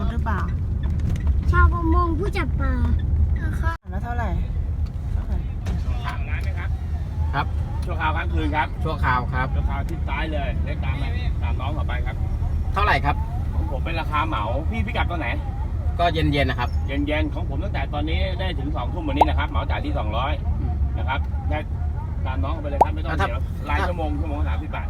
ที่จอดรถหรือเปล่า ชาวประมงผู้จับปลาแล้วเท่าไหร่ เท่าไหร่ถามร้านไหมครับครับชั่วคราวค้างคืนครับชั่วคราวครับชั่วคราวที่ซ้ายเลยเล็กตามไปตามน้องต่อไปครับ เท่าไหร่ครับของผมเป็นราคาเหมาพี่พิกัดตัวไหน ก็เย็นๆนะครับ เย็นๆของผมตั้งแต่ตอนนี้ได้ถึงสองทุ่มวันนี้นะครับเหมาจ่ายที่200นะครับแค่ตามน้องเข้าไปเลยครับไม่ต้องแล้วถ้าเสียรายชั่วโมงชั่วโมงสามสิบบาท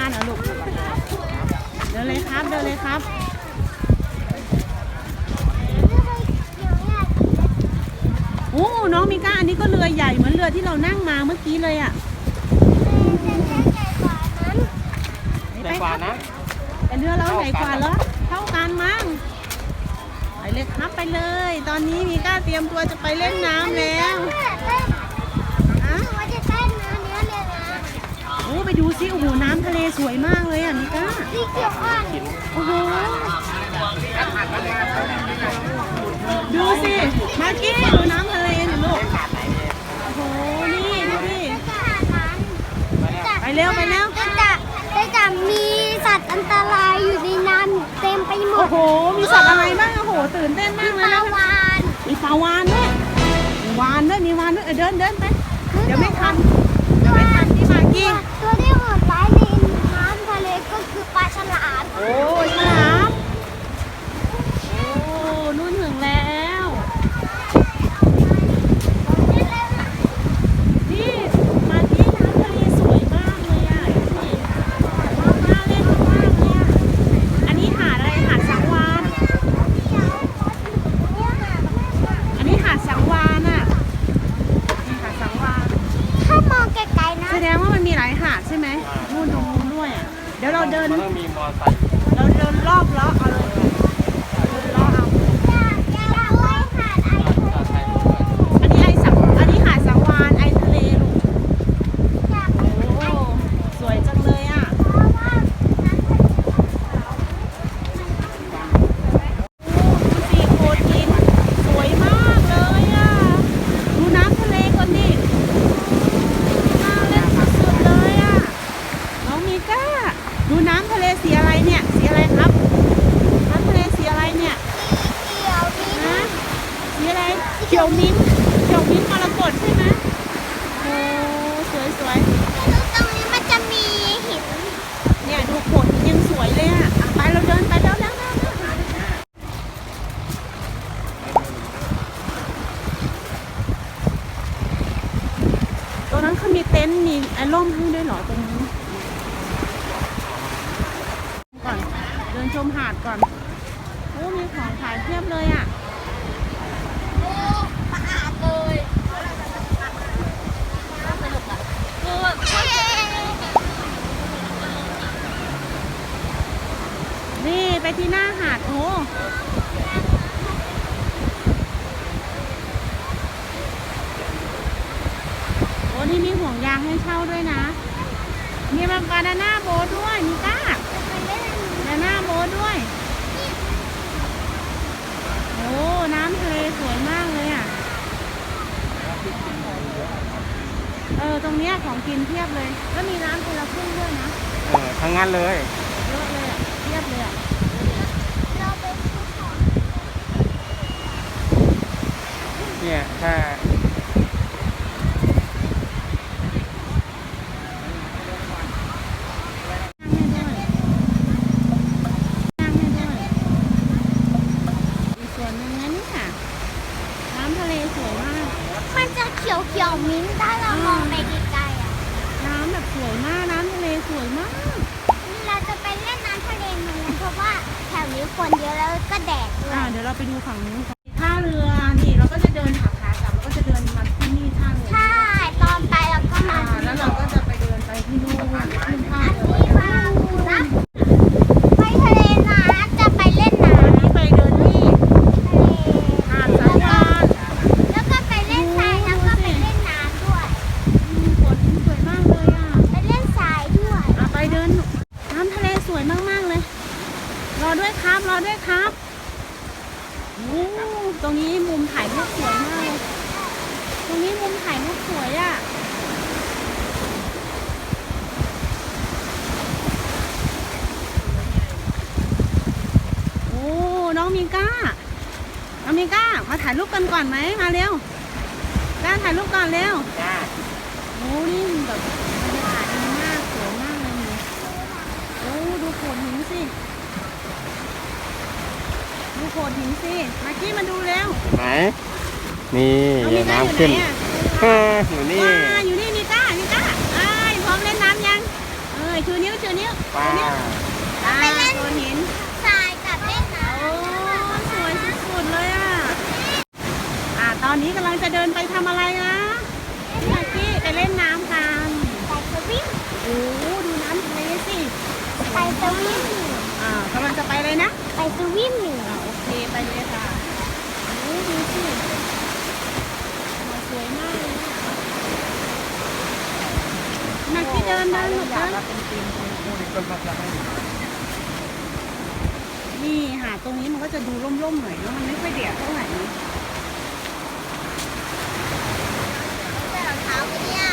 านเหรอลูก เดินเลยครับ เดินเลยครับ โอ้น้องมิก้า อันนี้ก็เรือใหญ่เหมือนเรือที่เรานั่งมาเมื่อกี้เลยอะใหญ่กว่านะแต่เรือเราใหญ่กว่าเหรอ เท่ากันมั้งไปเลยครับไปเลย ตอนนี้มิก้าเตรียมตัวจะไปเล่นน้ำแล้วอะ ว่าจะเต้นนะเนื้อเลยนะ โอ้ไป ดูสิโอ้โหน้ำทะเลสวยมากเลยอะมิก้าสีเขียวอ่อนโอ้โหดูสิมากี้ดูน้ำทะเลหน่อยลูกโอ้โหนี่ดูดิไปเร็วไปเร็วก็จะก็จะมีสัตว์อันตรายอยู่ในนั้นเต็มไปหมโอ้ดโหมีสัตว์อะไรบ้างโอ้โหตื่นเต้นมากเลยปลานะวานมีปลาวานด้วยมีวานด้วยมีวานด้วยเออเดินเดินไปเดี๋ยวไม่ทัน เดี๋ยวไม่ทันพี่มากกี้ ตัวที่โหดร้ายในน้ำทะเลก็คือปลาฉลาม โอ้ยฉลามโอ้นู่นถึงแล้ว นี่มาที่น้ำทะเลสวยมากเลยอะนี่น่าเล่นมากเลยอะ อันนี้หาดอะไร หาดสังวาน อันนี้หาดสังวานอะนี่หาดสังวาน ถ้ามองไกลๆนะ แสดงว่ามันมีหลายหาดใช่ไหมนู่นตรงนู้นด้วยอะ เดี๋ยวเราเดิน มันต้องมีมอไซค์ เราเดินรอบเลาะเอาเลยเดินเลาะเอา อันนี้ไอสังอันนี้หาดสังวานไอทะเลลูกโอ้สวยจังเลยอะดูสิโคจินสวยมากเลยอะ ดูน้ำทะเลก่อนดิน่าเล่นสุดๆเลยอะ น้องมีก้า ดูน้ำทะเลสีอะไรเนี่ย สีอะไรครับ เขียวมิ้นท์มรกตใช่ไหมโอ้สวยสวย ตรงนี้มันจะมีหิน เนี่ยดูโขดหินยังสวยเลยอะอะไปเราเดินไปแล้วแล้วแล้วแล้วตรงนั้นเขามีเต็นท์มีไอ้ร่มให้ด้วยเหรอตรงนี้ก่อนเดินชมหาดก่อนโอ้มีของขายเพียบเลยอะ โอ้สะอาดเลยคือ นี่ ไปที่หน้าหาดโอ้โอ้นี่มีห่วงยางให้เช่าด้วยนะ มีมังกรดาน่าโบด้วยมีก้าดาน่าโบด้วย โอ้น้ำทะเลสวยมากเลยอะ เออ ตรงเนี้ยของกินเพียบเลย แล้วมีน้ำคนละครึ่งด้วยนะ เออทั้งนั้นเลยอะเพียบเลยอะ เราไปซื้อของ เนี่ยถ้า นั่งให้ด้วยนั่งให้ด้วยอีกส่วนหนึ่งนะเนี่ยน้ำทะเลสวยมาก มันจะเขียวเขียวๆมิ้นท์ถ้าเรามองไปไกลๆอะ น้ำแบบสวยมาก น้ำทะเลสวยมาก นี่เราจะไปเล่นน้ำทะเลเหมือนกันเพราะว่าแถวนี้คนเยอะแล้วก็แดดด้ว อ่าย เดี๋ยวเราไปดูฝั่งนู้นก่อนท่าเรือ นี่เราก็จะเดินหาขากลับเราก็จะเดินมาที่นี่ท่าเรือ ใช่ตอนไปเราก็ อ่า มา แล้วเราก็จะไปเดินไปที่นู่นขึ้นท่า อัน เรือ นี้มาดูนะไปทะเลนะจะไปเล่นน้ อันนี้ไปเดินที่ำทะเล หาดสังวาน แล้วก็ไปเล่นทรายแล้วก็ไปเล่นน้ำด้วย อืมฝนสวยมากเลยอะ ไปเล่นทรายด้วย อะไปเดินน้ำทะเลสวยมาก ๆ เลย รอด้วยครับ รอด้วยครับโอ้ตรงนี้มุมถ่ายรูปสวยมากเลย ตรงนี้มุมถ่ายรูปสวยอะ โอ้ น้องมิก้า น้องมิก้า มา ถ่ายรูปกันก่อนไหมมาเร็วก้าถ่ายรูปก่อนเร็วจ้าโอ้นี่แบบบรรยากาศดีมากสวยมากเลยนี่โอ้ดูโขดหินสิดูโขดหินสิมากี้มาดูเร็วไหนนี่น้องมีก้าอยู่น้ำขึ้นไหนอะเอออยู่นี่ ว้าอยู่นี่มีก้ามีก้าไอ้ายพร้อมเล่นน้ำยังเออชูนิ้วชูนิ้วป้าชูนิ้วอ่าโขดหิน ทรายกับเล่นน้ โอ้สวยสุดๆเลยอะ อ่าตอนนี้กำลังจะเดินไปทำอะไรนะพี่มากี้ไปเล่นน้ำกันำไปสวิมโอ้ดูน้ำทะเลสิไปสวิมอ่ากำลังจะไปเลยนะ ไปสวิมหนึ่งอ่าโอเคไปเลยค่ะโอ้ดูสิสวยมากเลยอะนักที่เดินเดินหลบเดินนี่หาดตรงนี้มันก็จะดูร่มๆหน่อยเนอะมันไม่ค่อยแดดเท่าไหร่นะ ใส่รองเท้าไปเนี่ย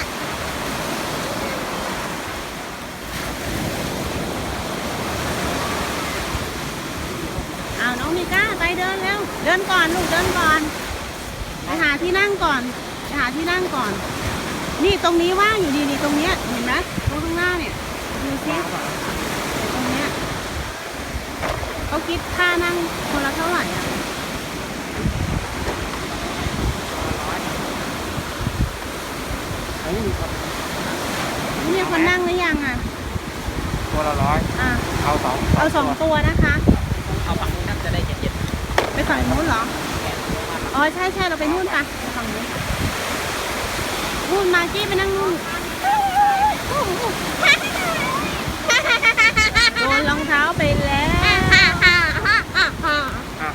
อ้าวน้องมิก้าไป เดินเร็วเดินก่อนลูกเดินก่อน ไปหาที่นั่งก่อนไปหาที่นั่งก่อน นี่ตรงนี้ว่างอยู่ดีนี่ตรงเนี้ยเห็นไหมตรงข้างหน้าเนี่ยดูสิตรงเนี้ยเขาคิดค่านั่งคนละเท่าไหร่อะอันนี้มีคนนี่มีคนนั่งหรือยังอะตัวละร้อยอะเอาสองเอาสองตัวนะคะ ฝั่งนู้นเหรอ อ๋อ ใช่ใช่เราไปนู่นปะไปฝั่งนู้นนู่นมากี้ไปนั่งนู่นโดนรองเท้าไปแล้วอะ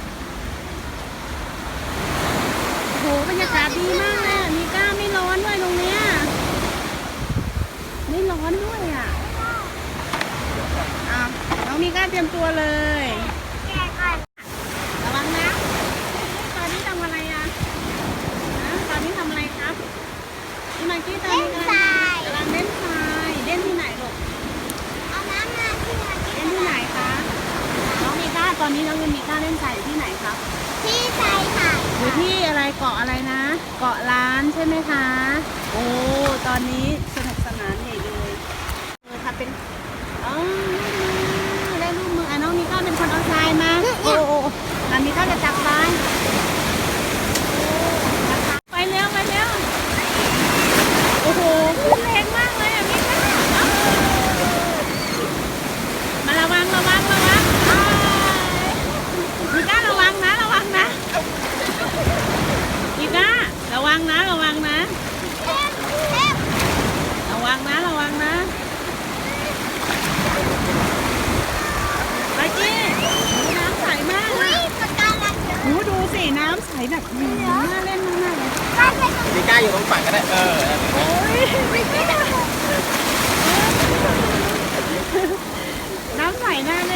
โหบรรยากาศดีมากเลยอะมีก้าไม่ร้อนด้วยตรงเนี้ยไม่ร้อนด้วยอะอะน้องมีก้าเตรียมตัวเลยากี้ตอนนี้กำลังกำลังเล่นทรายเล่นที่ไหนลูกเอาน้ำมาที่มาเล่นที่ไหนคะน้องเมก้าตอนนี้น้องเมก้าเล่นทรายอยู่ที่ไหนครับที่ทรายค่ะอยู่ที่อะไรเกาะอะไรนะ เกาะล้านใช่ไหมคะ โอ้ตอนนี้ แบบน่าเล่นมากเลยมีก้าอยู่ตรงฝั่งก็ได้ เออน้ำใสน่าเล่น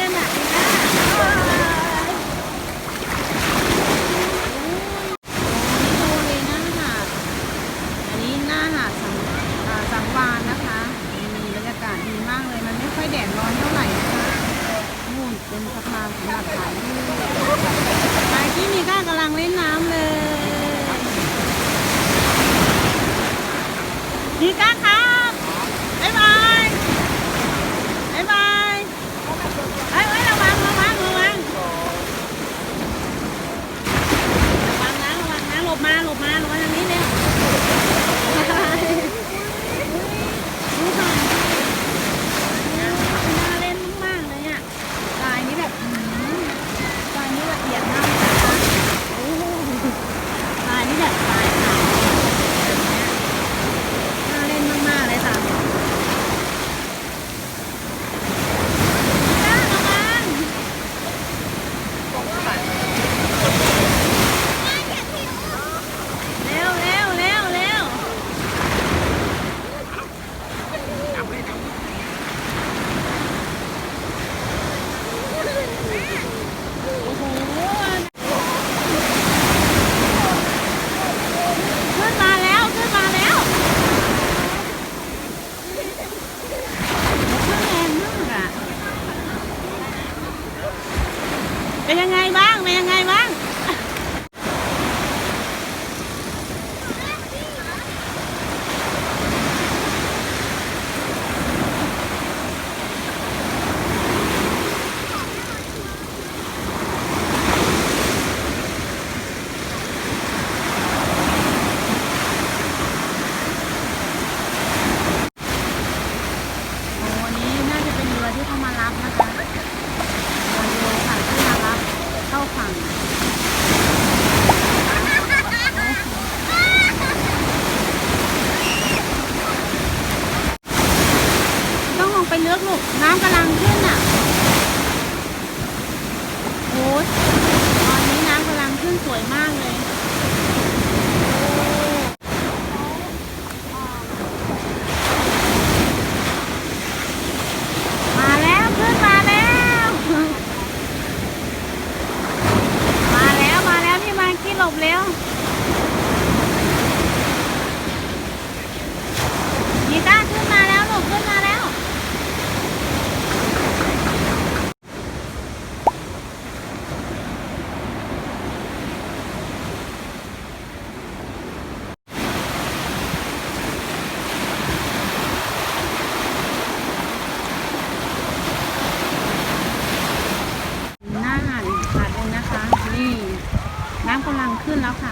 ขึ้นแล้วค่ะ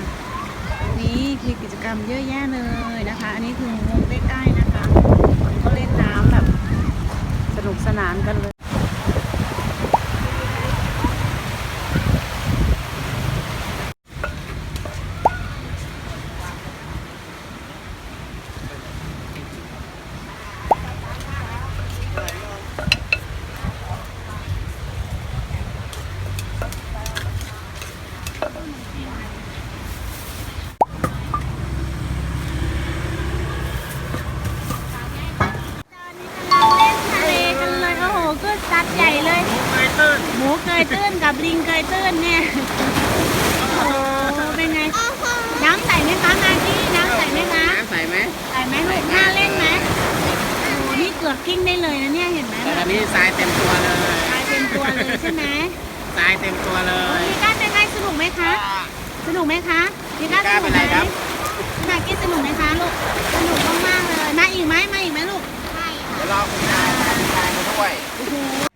นี่คือกิจกรรมเยอะแยะเลยนะคะ อันนี้คือวงใกล้ๆนะคะก็เล่นน้ำแบบสนุกสนานกันเลยับลิงเกยตื้นเนี่ยโอ้เป็นไง น้ำใสไหมคะมาที่น้ำใสไหมคะ น้ำใสไหมใสไหมลูกน่าเล่นไหมโอ้โหนี่เกือบกิ้งได้เลยนะเนี่ยเห็นไหมอันนี้ทรายเต็มตัวเลยทรายเต็มตัวเลยใช่ไหมทรายเต็มตัวเลยมีก้าเป็นไงสนุกไหมคะ สนุกไหมคะมีก้าสนุกไหมมากี้สนุกไหมคะลูก สนุกมากมากเลย มาอีกไหมมาอีกไหมลูกใช่เดี๋ยวรอคุณได้ด้วยโอ้โห